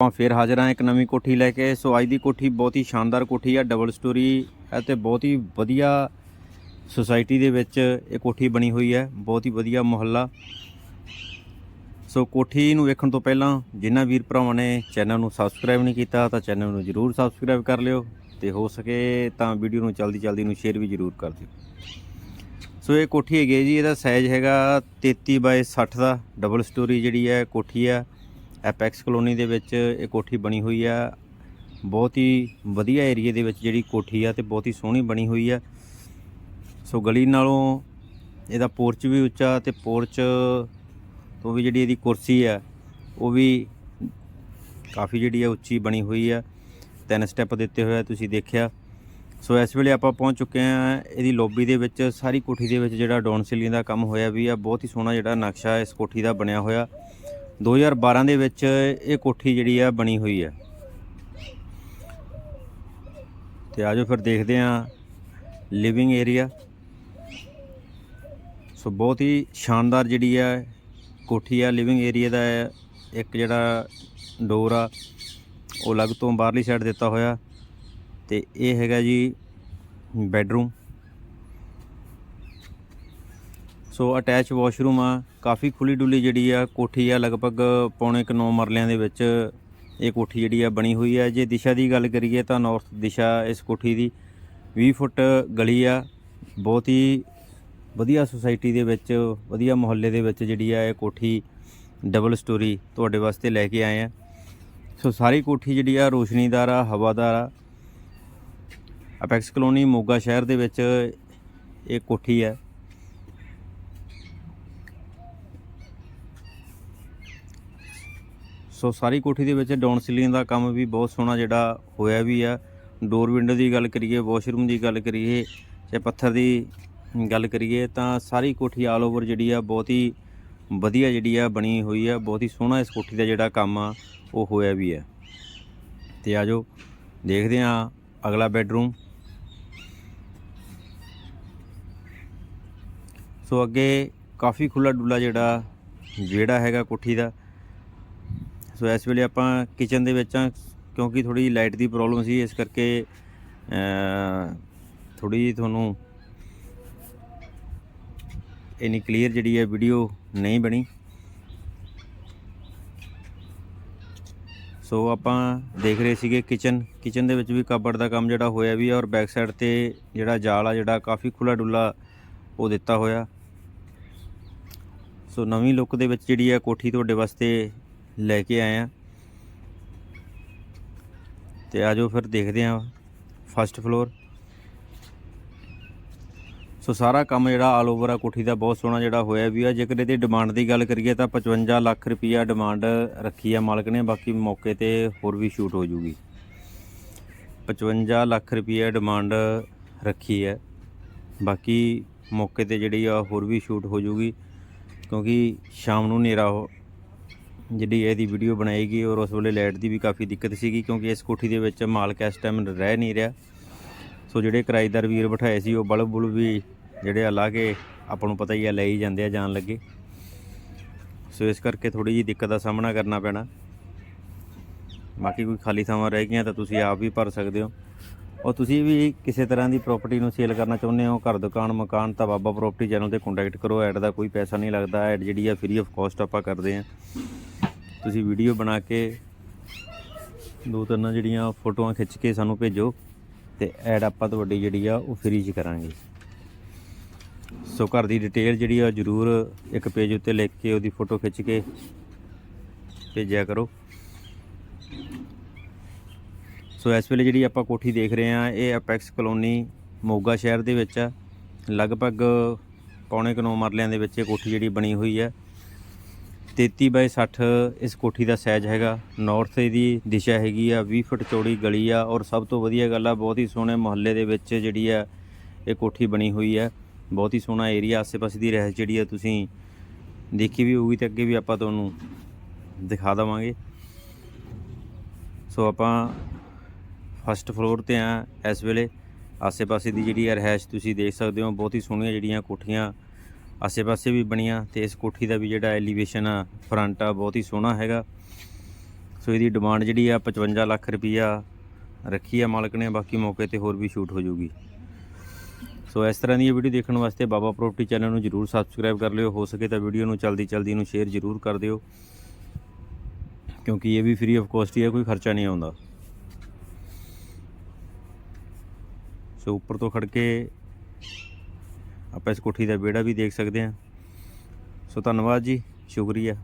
ਆਪਾਂ ਫੇਰ ਹਾਜ਼ਰ ਹਾਂ ਇੱਕ ਨਵੀਂ ਕੋਠੀ ਲੈ ਕੇ। ਸੋ ਅੱਜ ਦੀ ਕੋਠੀ ਬਹੁਤ ਹੀ ਸ਼ਾਨਦਾਰ ਕੋਠੀ ਆ ਡਬਲ ਸਟੋਰੀ ਅਤੇ ਬਹੁਤ ਹੀ ਵਧੀਆ ਸੁਸਾਇਟੀ ਦੇ ਵਿੱਚ ਇਹ ਕੋਠੀ ਬਣੀ ਹੋਈ ਹੈ, ਬਹੁਤ ਹੀ ਵਧੀਆ ਮੁਹੱਲਾ। ਸੋ ਕੋਠੀ ਨੂੰ ਵੇਖਣ ਤੋਂ ਪਹਿਲਾਂ ਜਿਨ੍ਹਾਂ ਵੀਰ ਭਰਾਵਾਂ ਨੇ ਚੈਨਲ ਨੂੰ ਸਬਸਕ੍ਰਾਈਬ ਨਹੀਂ ਕੀਤਾ, ਤਾਂ ਚੈਨਲ ਨੂੰ ਜਰੂਰ ਸਬਸਕ੍ਰਾਈਬ ਕਰ ਲਿਓ ਤੇ ਹੋ ਸਕੇ ਤਾਂ ਵੀਡੀਓ ਨੂੰ ਜਲਦੀ ਜਲਦੀ ਨੂੰ ਸ਼ੇਅਰ ਵੀ ਜਰੂਰ ਕਰ ਦਿਓ। ਸੋ ਇਹ ਕੋਠੀ ਹੈਗੀ ਹੈ ਜੀ, ਇਹਦਾ ਸਾਈਜ਼ ਹੈਗਾ 33 ਬਾਈ 60 ਦਾ ਡਬਲ ਸਟੋਰੀ ਜਿਹੜੀ ਹੈ ਕੋਠੀ ਆ। ਐਪੈਕਸ ਕਲੋਨੀ ਦੇ ਵਿੱਚ ਇਹ ਕੋਠੀ ਬਣੀ ਹੋਈ ਆ। ਬਹੁਤ ਹੀ ਵਧੀਆ ਏਰੀਆ ਦੇ ਵਿੱਚ ਜਿਹੜੀ ਕੋਠੀ ਆ ਤੇ ਬਹੁਤ ਹੀ ਸੋਹਣੀ ਬਣੀ ਹੋਈ ਆ। ਸੋ ਗਲੀ ਨਾਲੋਂ ਇਹਦਾ ਪੋਰਚ ਵੀ ਉੱਚਾ ਤੇ ਪੋਰਚ ਤੋਂ ਵੀ ਜਿਹੜੀ ਇਹਦੀ ਕੁਰਸੀ ਆ, ਉਹ ਵੀ ਕਾਫੀ ਜਿਹੜੀ ਆ ਉੱਚੀ ਬਣੀ ਹੋਈ ਆ। ਤਿੰਨ ਸਟੈਪ ਦਿੱਤੇ ਹੋਏ ਆ, ਤੁਸੀਂ ਦੇਖਿਆ। ਸੋ ਇਸ ਵੇਲੇ ਆਪਾਂ ਪਹੁੰਚ ਚੁੱਕੇ ਆ ਇਹਦੀ ਲੌਬੀ ਦੇ ਵਿੱਚ। ਸਾਰੀ ਕੋਠੀ ਦੇ ਵਿੱਚ ਜਿਹੜਾ ਡਾਊਨ ਸੀਲਿੰਗ ਦਾ ਕੰਮ ਹੋਇਆ ਵੀ ਆ। ਬਹੁਤ ਹੀ ਸੋਹਣਾ ਜਿਹੜਾ ਨਕਸ਼ਾ ਇਸ ਕੋਠੀ ਦਾ ਬਣਿਆ ਹੋਇਆ। 2012 ਦੇ ਵਿੱਚ ਇਹ ਕੋਠੀ ਜਿਹੜੀ ਆ ਬਣੀ ਹੋਈ ਆ। ਤੇ ਆਜੋ ਫਿਰ ਦੇਖਦੇ ਆ ਲਿਵਿੰਗ ਏਰੀਆ ਸੋ ਬਹੁਤ ਹੀ ਸ਼ਾਨਦਾਰ ਜਿਹੜੀ ਆ ਕੋਠੀ ਆ ਲਿਵਿੰਗ ਏਰੀਆ ਦਾ ਇੱਕ ਜਿਹੜਾ ਡੋਰ ਆ, ਉਹ ਅਲੱਗ ਤੋਂ ਬਾਹਰਲੀ ਸਾਈਡ ਦਿੱਤਾ ਹੋਇਆ। ਤੇ ਇਹ ਹੈਗਾ ਜੀ ਬੈੱਡਰੂਮ ਸੋ ਅਟੈਚ ਵਾਸ਼ਰੂਮ ਆ, ਕਾਫੀ ਖੁੱਲੀ ਡੁੱਲੀ ਜਿਹੜੀ ਆ, ਕੋਠੀ ਆ, ਲਗਭਗ ਪੌਣੇ ਕੁ 9 ਮਰਲਿਆਂ ਦੇ ਵਿੱਚ ਇਹ ਕੋਠੀ ਜਿਹੜੀ ਆ ਬਣੀ ਹੋਈ ਆ। ਜੇ ਦਿਸ਼ਾ ਦੀ ਗੱਲ ਕਰੀਏ ਤਾਂ ਨਾਰਥ ਦਿਸ਼ਾ ਇਸ ਕੋਠੀ ਦੀ 20 ਫੁੱਟ ਗਲੀ ਆ। ਬਹੁਤ ਹੀ ਵਧੀਆ ਸੁਸਾਇਟੀ ਦੇ ਵਿੱਚ, ਵਧੀਆ ਮੁਹੱਲੇ ਦੇ ਵਿੱਚ ਜਿਹੜੀ ਆ ਇਹ ਕੋਠੀ ਡਬਲ ਸਟੋਰੀ ਤੁਹਾਡੇ ਵਾਸਤੇ ਲੈ ਕੇ ਆਏ ਆ। ਸੋ ਸਾਰੀ ਕੋਠੀ ਜਿਹੜੀ ਆ ਰੋਸ਼ਨੀਦਾਰ ਆ, ਹਵਾਦਾਰ ਆ। ਅਪੈਕਸ ਕਲੋਨੀ ਮੋਗਾ ਸ਼ਹਿਰ ਦੇ ਵਿੱਚ ਇਹ ਕੋਠੀ ਹੈ ਸੋ ਸਾਰੀ ਕੋਠੀ ਦੇ ਵਿੱਚ ਡਾਊਨ ਸੀਲਿੰਗ ਦਾ ਕੰਮ ਵੀ ਬਹੁਤ ਸੋਹਣਾ ਜਿਹੜਾ ਹੋਇਆ ਵੀ ਆ। ਡੋਰ ਵਿੰਡੋ ਦੀ ਗੱਲ ਕਰੀਏ ਵਾਸ਼ਰੂਮ ਦੀ ਗੱਲ ਕਰੀਏ ਜਾਂ ਪੱਥਰ ਦੀ ਗੱਲ ਕਰੀਏ ਤਾਂ ਸਾਰੀ ਕੋਠੀ ਆਲ ਓਵਰ ਜਿਹੜੀ ਆ ਬਹੁਤ ਹੀ ਵਧੀਆ ਜਿਹੜੀ ਆ ਬਣੀ ਹੋਈ ਆ। ਬਹੁਤ ਹੀ ਸੋਹਣਾ ਇਸ ਕੋਠੀ ਦਾ ਜਿਹੜਾ ਕੰਮ ਆ, ਉਹ ਹੋਇਆ ਵੀ ਹੈ ਤੇ ਆਜੋ ਦੇਖਦੇ ਆ ਅਗਲਾ ਬੈੱਡਰੂਮ ਸੋ ਅੱਗੇ ਕਾਫੀ ਖੁੱਲਾ ਡੁੱਲਾ ਜਿਹੜਾ ਜਿਹੜਾ ਹੈਗਾ ਕੋਠੀ ਦਾ ਸੋ ਇਸ ਵੇਲੇ ਆਪਾਂ ਕਿਚਨ ਦੇ ਵਿੱਚ ਆ ਕਿਉਂਕਿ ਥੋੜੀ ਲਾਈਟ ਦੀ ਪ੍ਰੋਬਲਮ ਸੀ, ਇਸ ਕਰਕੇ ਥੋੜੀ ਤੁਹਾਨੂੰ ਇਨੀ ਕਲੀਅਰ ਜਿਹੜੀ ਹੈ ਵੀਡੀਓ ਨਹੀਂ ਬਣੀ। ਸੋ ਆਪਾਂ ਦੇਖ ਰਹੇ ਸੀਗੇ ਕਿਚਨ ਕਿਚਨ ਦੇ ਵਿੱਚ ਵੀ ਕਬੜ ਦਾ ਕੰਮ ਜਿਹੜਾ ਹੋਇਆ ਵੀ ਆ, ਔਰ ਬੈਕ ਸਾਈਡ ਤੇ ਜਿਹੜਾ ਜਾਲ ਆ, ਜਿਹੜਾ ਕਾਫੀ ਖੁੱਲਾ ਡੁੱਲਾ ਉਹ ਦਿੱਤਾ ਹੋਇਆ। ਸੋ ਨਵੀਂ ਲੁੱਕ ਦੇ ਵਿੱਚ ਜਿਹੜੀ ਆ ਕੋਠੀ ਤੁਹਾਡੇ ਵਾਸਤੇ ਲੈ ਕੇ ਆਏ ਆ। ਤੇ ਆਜੋ ਫਿਰ ਦੇਖਦੇ ਆ ਫਸਟ ਫਲੋਰ ਸੋ ਸਾਰਾ ਕੰਮ ਜਿਹੜਾ ਆਲ ਓਵਰ ਆ, ਕੋਠੀ ਦਾ ਬਹੁਤ ਸੋਹਣਾ ਜਿਹੜਾ ਹੋਇਆ ਵੀ ਆ। ਜੇਕਰ ਇਹਦੀ ਡਿਮਾਂਡ ਦੀ ਗੱਲ ਕਰੀਏ ਤਾਂ 55 ਲੱਖ ਰੁਪਈਆ ਡਿਮਾਂਡ ਰੱਖੀ ਆ ਮਾਲਕ ਨੇ, ਬਾਕੀ ਮੌਕੇ ਤੇ ਹੋਰ ਵੀ ਸ਼ੂਟ ਹੋ ਜੂਗੀ। 55 ਲੱਖ ਰੁਪਈਆ ਡਿਮਾਂਡ ਰੱਖੀ ਹੈ ਬਾਕੀ ਮੌਕੇ ਤੇ ਜਿਹੜੀ ਆ, ਹੋਰ ਵੀ ਸ਼ੂਟ ਹੋ ਜੂਗੀ, ਕਿਉਂਕਿ ਸ਼ਾਮ ਨੂੰ ਹਨੇਰਾ ਹੋ ਜਿਹੜੀ ਇਹਦੀ ਵੀਡੀਓ ਬਣਾਈ ਗਈ ਔਰ ਉਸ ਵੇਲੇ ਲਾਈਟ ਦੀ ਵੀ ਕਾਫੀ ਦਿੱਕਤ ਸੀਗੀ ਕਿਉਂਕਿ ਇਸ ਕੋਠੀ ਦੇ ਵਿੱਚ ਮਾਲਕ ਇਸ ਟਾਈਮ ਰਹਿ ਨਹੀਂ ਰਿਹਾ। ਸੋ ਜਿਹੜੇ ਕਿਰਾਏਦਾਰ ਵੀਰ ਬਿਠਾਏ ਸੀ, ਉਹ ਬਲਬ ਬੁਲਬ ਵੀ ਜਿਹੜੇ ਆ ਲਾ ਕੇ ਆਪਾਂ ਨੂੰ ਪਤਾ ਹੀ ਆ, ਲੈ ਹੀ ਜਾਂਦੇ ਆ, ਜਾਣ ਲੱਗੇ। ਸੋ ਇਸ ਕਰਕੇ ਥੋੜੀ ਜੀ ਦਿੱਕਤ ਦਾ ਸਾਹਮਣਾ ਕਰਨਾ ਪੈਣਾ। ਬਾਕੀ ਕੋਈ ਖਾਲੀ ਥਾਵਾਂ ਰਹਿ ਗਈਆਂ ਤਾਂ ਤੁਸੀਂ ਆਪ ਵੀ ਭਰ ਸਕਦੇ ਹੋ। ਔਰ ਤੁਸੀਂ ਵੀ ਕਿਸੇ ਤਰ੍ਹਾਂ ਦੀ ਪ੍ਰਾਪਰਟੀ ਨੂੰ ਸੇਲ ਕਰਨਾ ਚਾਹੁੰਦੇ ਹੋ, ਘਰ, ਦੁਕਾਨ, ਮਕਾਨ, ਤਾਂ ਬਾਬਾ ਪ੍ਰਾਪਰਟੀ ਚੈਨਲ ਤੇ ਕੰਟੈਕਟ ਕਰੋ। ਐਡ ਦਾ ਕੋਈ ਪੈਸਾ ਨਹੀਂ ਲੱਗਦਾ ਐਡ ਜਿਹੜੀ ਆ ਫ੍ਰੀ ਆਫ ਕਾਸਟ ਆਪਾਂ ਕਰਦੇ ਆ ਤੁਸੀਂ ਵੀਡੀਓ ਬਣਾ ਕੇ ਦੋ ਤਿੰਨ ਜਿਹੜੀਆਂ ਫੋਟੋਆਂ ਖਿੱਚ ਕੇ ਸਾਨੂੰ ਭੇਜੋ ਤੇ ਐਡ ਆਪਾਂ ਤੁਹਾਡੀ ਜਿਹੜੀ ਆ ਉਹ ਫ੍ਰੀ ਚ ਕਰਾਂਗੇ। ਸੋ ਘਰ ਦੀ ਡਿਟੇਲ ਜਿਹੜੀ ਆ ਜਰੂਰ ਇੱਕ ਪੇਜ ਉੱਤੇ ਲਿਖ ਕੇ ਉਹਦੀ ਫੋਟੋ ਖਿੱਚ ਕੇ ਭੇਜਿਆ ਕਰੋ। ਸੋ ਇਸ ਵੇਲੇ ਜਿਹੜੀ ਆਪਾਂ ਕੋਠੀ ਦੇਖ ਰਹੇ ਆ, ਇਹ ਅਪੈਕਸ ਕਲੋਨੀ ਮੋਗਾ ਸ਼ਹਿਰ ਦੇ ਵਿੱਚ ਆ। ਲਗਭਗ ਪੌਣੇ ਕੁ ਮਰਲਿਆਂ ਦੇ ਵਿੱਚ ਇਹ ਕੋਠੀ ਜਿਹੜੀ ਬਣੀ ਹੋਈ ਹੈ 33 ਬਾਈ 60 ਇਸ ਕੋਠੀ ਦਾ ਸਾਈਜ਼ ਹੈਗਾ। ਨਾਰਥ ਦੀ ਦਿਸ਼ਾ ਹੈਗੀ ਆ 20 ਫੁੱਟ ਚੌੜੀ ਗਲੀ ਆ ਔਰ ਸਭ ਤੋਂ ਵਧੀਆ ਗੱਲ ਆ, ਬਹੁਤ ਹੀ ਸੋਹਣੇ ਮੁਹੱਲੇ ਦੇ ਵਿੱਚ ਜਿਹੜੀ ਆ ਇਹ ਕੋਠੀ ਬਣੀ ਹੋਈ ਆ। ਬਹੁਤ ਹੀ ਸੋਹਣਾ ਏਰੀਆ ਆਸੇ ਪਾਸੇ ਦੀ ਰਹਿ ਜਿਹੜੀ ਆ ਤੁਸੀਂ ਦੇਖੀ ਵੀ ਹੋਊਗੀ ਤੇ ਅੱਗੇ ਵੀ ਆਪਾਂ ਤੁਹਾਨੂੰ ਦਿਖਾ ਦਵਾਂਗੇ। ਸੋ ਆਪਾਂ ਫਸਟ ਫਲੋਰ ਤੇ ਆ ਇਸ ਵੇਲੇ। ਆਸੇ ਪਾਸੇ ਦੀ ਜਿਹੜੀ ਆ ਰਹਿائش ਤੁਸੀਂ ਦੇਖ ਸਕਦੇ ਹੋ, ਬਹੁਤ ਹੀ ਸੋਹਣੀਆਂ ਜਿਹੜੀਆਂ ਕੋਠੀਆਂ ਆਸੇ-ਪਾਸੇ ਵੀ ਬਣੀਆਂ ਤੇ ਇਸ ਕੋਠੀ ਦਾ ਵੀ ਜਿਹੜਾ ਐਲੀਵੇਸ਼ਨ ਆ ਫਰੰਟ ਆ, ਬਹੁਤ ਹੀ ਸੋਹਣਾ ਹੈਗਾ। ਸੋ ਇਹਦੀ ਡਿਮਾਂਡ ਜਿਹੜੀ ਆ 55 ਲੱਖ ਰੁਪਈਆ ਰੱਖੀ ਆ ਮਾਲਕ ਨੇ, ਬਾਕੀ ਮੌਕੇ ਤੇ ਹੋਰ ਵੀ ਸ਼ੂਟ ਹੋ ਜਾਊਗੀ। ਸੋ ਇਸ ਤਰ੍ਹਾਂ ਦੀ ਵੀਡੀਓ ਦੇਖਣ ਵਾਸਤੇ ਬਾਬਾ ਪ੍ਰੋਪਰਟੀ ਚੈਨਲ ਨੂੰ ਜਰੂਰ ਸਬਸਕ੍ਰਾਈਬ ਕਰ ਲਿਓ। ਹੋ ਸਕੇ ਤਾਂ ਵੀਡੀਓ ਨੂੰ ਜਲਦੀ ਜਲਦੀ ਨੂੰ ਸ਼ੇਅਰ ਜਰੂਰ ਕਰ ਦਿਓ, ਕਿਉਂਕਿ ਇਹ ਵੀ ਫ੍ਰੀ ਆਫ ਕਾਸਟ ਹੀ ਹੈ ਕੋਈ ਖਰਚਾ ਨਹੀਂ ਆਉਂਦਾ। ਸੋ ਉੱਪਰ ਤੋਂ ਖੜ ਕੇ ਆਪਾਂ ਇਸ ਕੋਠੀ ਦਾ ਵਿਹੜਾ ਵੀ ਦੇਖ ਸਕਦੇ ਹਾਂ। ਸੋ ਧੰਨਵਾਦ ਜੀ ਸ਼ੁਕਰੀਆ।